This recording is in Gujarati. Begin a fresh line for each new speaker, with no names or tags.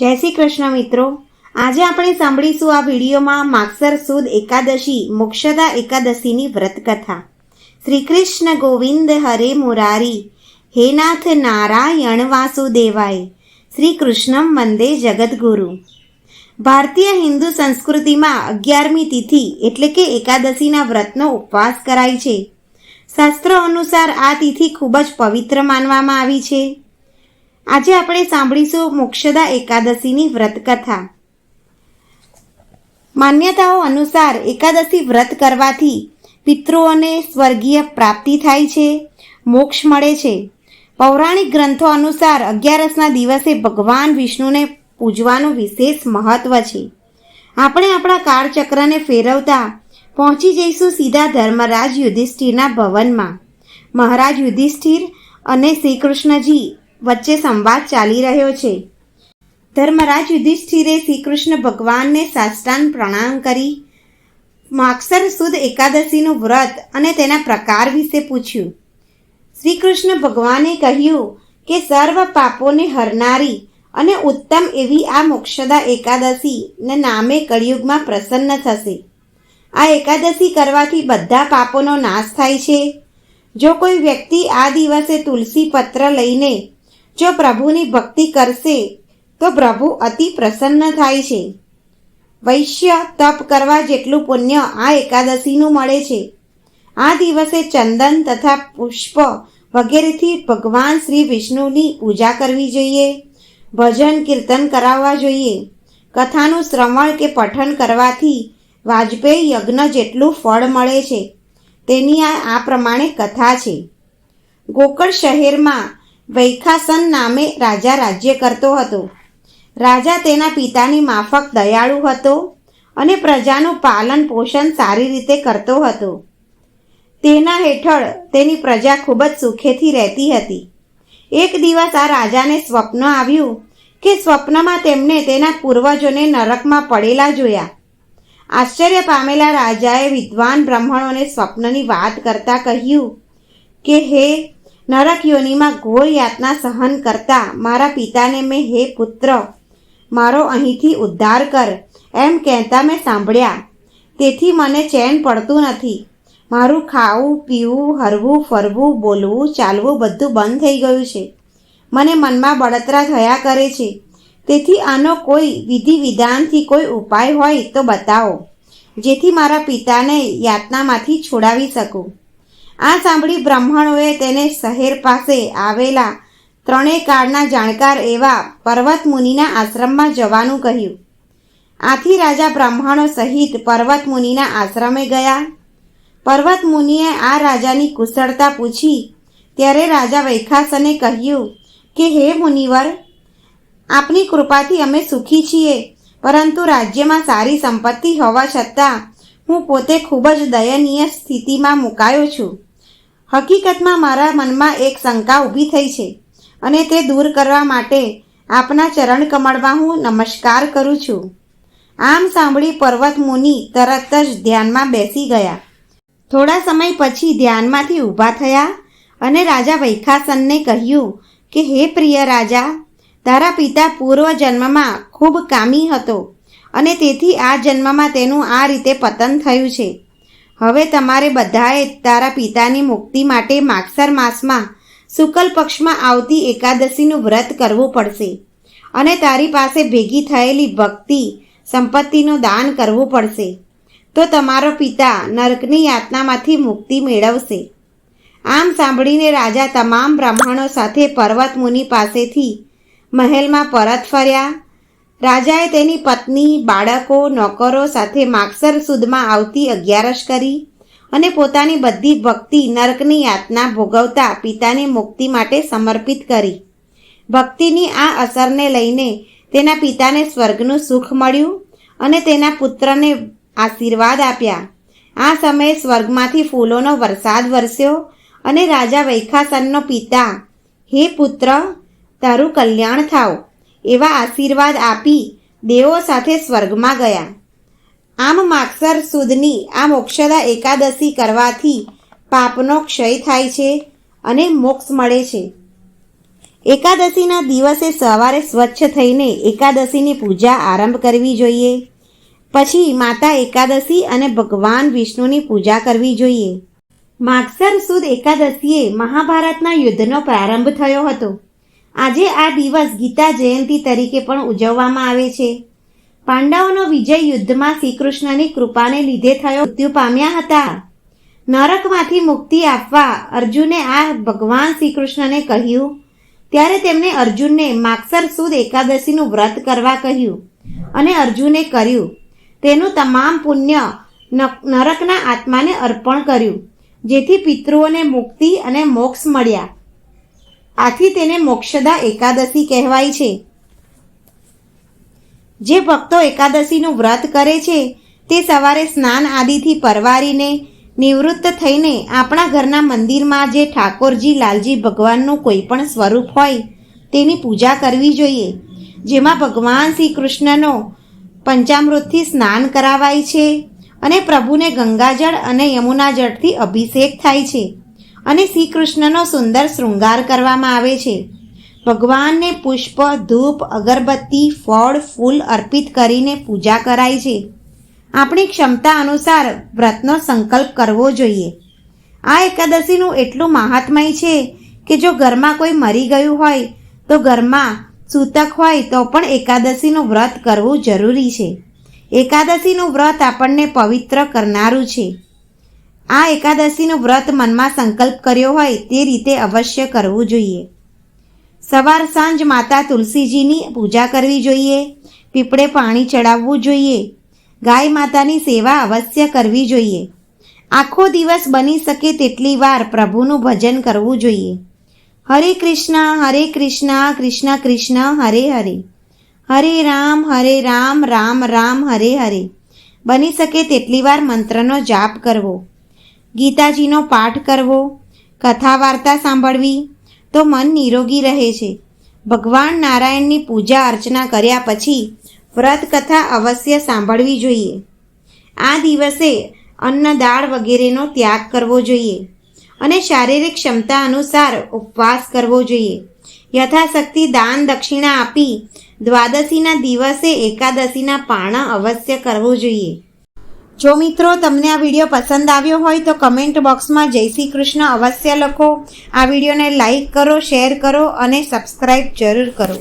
જય શ્રી કૃષ્ણ મિત્રો. આજે આપણે સાંભળીશું આ વિડીયોમાં માગસર સુદ એકાદશી, મોક્ષદા એકાદશીની વ્રતકથા. શ્રી કૃષ્ણ ગોવિંદ હરે મુરારી, હે નાથ નારાયણ વાસુદેવાય, શ્રી કૃષ્ણમ વંદે જગદગુરુ. ભારતીય હિન્દુ સંસ્કૃતિમાં અગિયારમી તિથિ એટલે કે એકાદશીના વ્રતનો ઉપવાસ કરાય છે. શાસ્ત્રો અનુસાર આ તિથિ ખૂબ જ પવિત્ર માનવામાં આવી છે. આજે આપણે સાંભળીશું મોક્ષદા એકાદશીની વ્રત કથા માન્યતાઓ અનુસાર એકાદશી વ્રત કરવાથી પિતૃઓને સ્વર્ગીય પ્રાપ્તિ થાય છે, મોક્ષ મળે છે. પૌરાણિક ગ્રંથો અનુસાર અગિયારસના દિવસે ભગવાન વિષ્ણુને પૂજવાનું વિશેષ મહત્વ છે. આપણે આપણા કાળચક્રને ફેરવતા પહોંચી જઈશું સીધા ધર્મરાજ યુધિષ્ઠિરના ભવનમાં. મહારાજ યુધિષ્ઠિર અને શ્રી કૃષ્ણજી વચ્ચે સંવાદ ચાલી રહ્યો છે. ધર્મરાજ યુધિષ્ઠિરે શ્રી કૃષ્ણ ભગવાનને સાષ્ટાંગ પ્રણામ કરી. માક્ષર સુદ એકાદશીનું વ્રત અને તેના પ્રકાર વિશે પૂછ્યું. શ્રીકૃષ્ણ ભગવાને કહ્યું કે સર્વ પાપોને હરનારી અને ઉત્તમ એવી આ મોક્ષદા એકાદશીને નામે કળિયુગમાં પ્રસન્ન થશે. આ એકાદશી કરવાથી બધા પાપોનો નાશ થાય છે. જો કોઈ વ્યક્તિ આ દિવસે તુલસી પત્ર લઈને જો પ્રભુની ભક્તિ કરશે, તો પ્રભુ અતિ પ્રસન્ન થાય છે. વૈશ્ય તપ કરવા જેટલું પુણ્ય આ એકાદશીનું મળે છે. આ દિવસે ચંદન તથા પુષ્પ વગેરેથી ભગવાન શ્રી વિષ્ણુની પૂજા કરવી જોઈએ, ભજન કીર્તન કરાવવા જોઈએ, કથાનું શ્રવણ કે પઠન કરવાથી વાજપેયી યજ્ઞ જેટલું ફળ મળે છે. તેની આ પ્રમાણે કથા છે. ગોકળ શહેરમાં વૈખાસન નામે રાજા રાજ્ય કરતો હતો. રાજા તેના પિતાની માફક દયાળુ હતો અને પ્રજાનું પાલન પોષણ સારી રીતે કરતો હતો. તેના હેઠળ તેની પ્રજા ખૂબ જ સુખેથી રહેતી હતી. એક દિવસ આ રાજાને સ્વપ્ન આવ્યું કે સ્વપ્નમાં તેમને તેના પૂર્વજોને નરકમાં પડેલા જોયા. આશ્ચર્ય પામેલા રાજાએ વિદ્વાન બ્રાહ્મણોને સ્વપ્નની વાત કરતા કહ્યું કે, હે નરક યોનિમાં ઘોર યાતના સહન કરતા મારા પિતાને મેં, હે પુત્ર, મારો અહીંથી ઉદ્ધાર કર. એમ કહેતા મેં સાંભળ્યા. તેથી મને ચેન પડતું નથી. મારું ખાવું, પીવું, હરવું, ફરવું, બોલવું, ચાલવું બધું બંધ થઈ ગયું છે. મને મનમાં બળતરા થયા કરે છે. તેથી આનો કોઈ વિધિ વિધાનથી કોઈ ઉપાય હોય તો બતાવો, જેથી મારા પિતાને યાતનામાંથી છોડાવી શકું. આ સાંભળી બ્રાહ્મણોએ તેને શહેર પાસે આવેલા ત્રણેય કાળના જાણકાર એવા પર્વત મુનિના આશ્રમમાં જવાનું કહ્યું. આથી રાજા બ્રાહ્મણો સહિત પર્વત મુનિના આશ્રમે ગયા. પર્વત મુનિએ આ રાજાની કુશળતા પૂછી. ત્યારે રાજા વૈખાસને કહ્યું કે, હે મુનિવર, આપની કૃપાથી અમે સુખી છીએ, પરંતુ રાજ્યમાં સારી સંપત્તિ હોવા છતાં હું પોતે ખૂબ જ દયનીય સ્થિતિમાં મુકાયો છું. હકીકતમાં મારા મનમાં એક શંકા ઊભી થઈ છે અને તે દૂર કરવા માટે આપના ચરણ કમળમાં હું નમસ્કાર કરું છું. આમ સાંભળી પર્વત મુનિ તરત જ ધ્યાનમાં બેસી ગયા. થોડા સમય પછી ધ્યાનમાંથી ઊભા થયા અને રાજા વૈખાસનને કહ્યું કે, હે પ્રિય રાજા, તારા પિતા પૂર્વ જન્મમાં ખૂબ કામી હતો અને તેથી આ જન્મમાં તેનું આ રીતે પતન થયું છે. હવે તમારે બધાએ તારા પિતાની મુક્તિ માટે માગસર માસમાં શુકલ પક્ષમાં આવતી એકાદશીનું વ્રત કરવું પડશે. અને તારી પાસે ભેગી થયેલી ભક્તિ, સંપત્તિનું દાન કરવું પડશે. તો તમારો પિતા નરકની યાતનામાંથી મુક્તિ મેળવશે. આમ સાંભળીને રાજા તમામ બ્રાહ્મણો સાથે પર્વત મુનિ પાસેથી મહેલમાં પરત ફર્યા. રાજાએ તેની પત્ની, બાળકો, નોકરો સાથે માગસર સુદમાં આવતી અગિયારસ કરી અને પોતાની બધી ભક્તિ નર્કની યાતના ભોગવતા પિતાની મુક્તિ માટે સમર્પિત કરી. ભક્તિની આ અસરને લઈને તેના પિતાને સ્વર્ગનું સુખ મળ્યું અને તેના પુત્રને આશીર્વાદ આપ્યા. આ સમયે સ્વર્ગમાંથી ફૂલોનો વરસાદ વરસ્યો અને રાજા વૈખાસનનો પિતા, હે પુત્ર, તારું કલ્યાણ થાવ. એવા આશીર્વાદ આપી દેવો સાથે સ્વર્ગમાં ગયા. આમ માગસર સુદની આ મોક્ષદા એકાદશી કરવાથી પાપનો ક્ષય થાય છે અને મોક્ષ મળે છે. એકાદશીના દિવસે સવારે સ્વચ્છ થઈને એકાદશીની પૂજા આરંભ કરવી જોઈએ. પછી માતા એકાદશી અને ભગવાન વિષ્ણુની પૂજા કરવી જોઈએ. માગસર સુદ એકાદશીએ મહાભારતના યુદ્ધનો પ્રારંભ થયો હતો. આજે આ દિવસ ગીતા જયંતી તરીકે પણ ઉજવવામાં આવે છે. પાંડવોનો વિજય યુદ્ધમાં શ્રીકૃષ્ણની કૃપાને લીધે થયો. મૃત્યુ પામ્યા હતા. નરકમાંથી મુક્તિ આપવા અર્જુને આ ભગવાન શ્રીકૃષ્ણને કહ્યું. ત્યારે તેમણે અર્જુનને માગસર સુદ એકાદશીનું વ્રત કરવા કહ્યું અને અર્જુને કર્યું. તેનું તમામ પુણ્ય નરકના આત્માને અર્પણ કર્યું, જેથી પિતૃઓને મુક્તિ અને મોક્ષ મળ્યા. આથી તેને મોક્ષદા એકાદશી કહેવાય છે. જે ભક્તો એકાદશીનું વ્રત કરે છે, તે સવારે સ્નાન આદિથી પરવારીને નિવૃત્ત થઈને આપણા ઘરના મંદિરમાં જે ઠાકોરજી, લાલજી ભગવાનનું કોઈ પણ સ્વરૂપ હોય, તેની પૂજા કરવી જોઈએ. જેમાં ભગવાન શ્રી કૃષ્ણનો પંચામૃતથી સ્નાન કરાવાય છે અને પ્રભુને ગંગાજળ અને યમુના જળથી અભિષેક થાય છે. અને શ્રી કૃષ્ણનો સુંદર શૃંગાર કરવામાં આવે છે. ભગવાનને પુષ્પ, ધૂપ, અગરબત્તી, ફળ, ફૂલ અર્પિત કરીને પૂજા કરાય છે. આપણી ક્ષમતા અનુસાર વ્રતનો સંકલ્પ કરવો જોઈએ. આ એકાદશીનું એટલું મહાત્મય છે કે જો ઘરમાં કોઈ મરી ગયું હોય, તો ઘરમાં સૂતક હોય તો પણ એકાદશીનું વ્રત કરવું જરૂરી છે. એકાદશીનું વ્રત આપણને પવિત્ર કરનારું છે. આ એકાદશીનું વ્રત મનમાં સંકલ્પ કર્યો હોય તે રીતે અવશ્ય કરવું જોઈએ. સવાર સાંજ માતા તુલસીજીની પૂજા કરવી જોઈએ. પીપળે પાણી ચડાવવું જોઈએ. ગાય માતાની સેવા અવશ્ય કરવી જોઈએ. આખો દિવસ બની શકે તેટલી વાર પ્રભુનું ભજન કરવું જોઈએ. હરે કૃષ્ણ હરે કૃષ્ણ કૃષ્ણ કૃષ્ણ, હરે હરે. હરે રામ હરે રામ રામ રામ, હરે હરે. બની શકે તેટલી વાર મંત્રનો જાપ કરવો. ગીતાજીનો પાઠ કરવો કથા વાર્તા સાંભળવી, તો મન નિરોગી રહે છે. ભગવાન નારાયણની પૂજા અર્ચના કર્યા પછી વ્રત કથા અવશ્ય સાંભળવી જોઈએ. આ દિવસે અન્ન દાળ વગેરેનો ત્યાગ કરવો જોઈએ અને શારીરિક ક્ષમતા અનુસાર ઉપવાસ કરવો જોઈએ. યથાશક્તિ દાન દક્ષિણા આપી દ્વાદશીના દિવસે એકાદશીના પાણા અવશ્ય કરવું જોઈએ. જો મિત્રો તમને આ વીડિયો પસંદ આવ્યો હોય તો કમેન્ટ બોક્સમાં જય શ્રી કૃષ્ણ અવશ્ય લખો. આ વિડીયોને લાઈક કરો શેર કરો અને સબસ્ક્રાઈબ જરૂર કરો.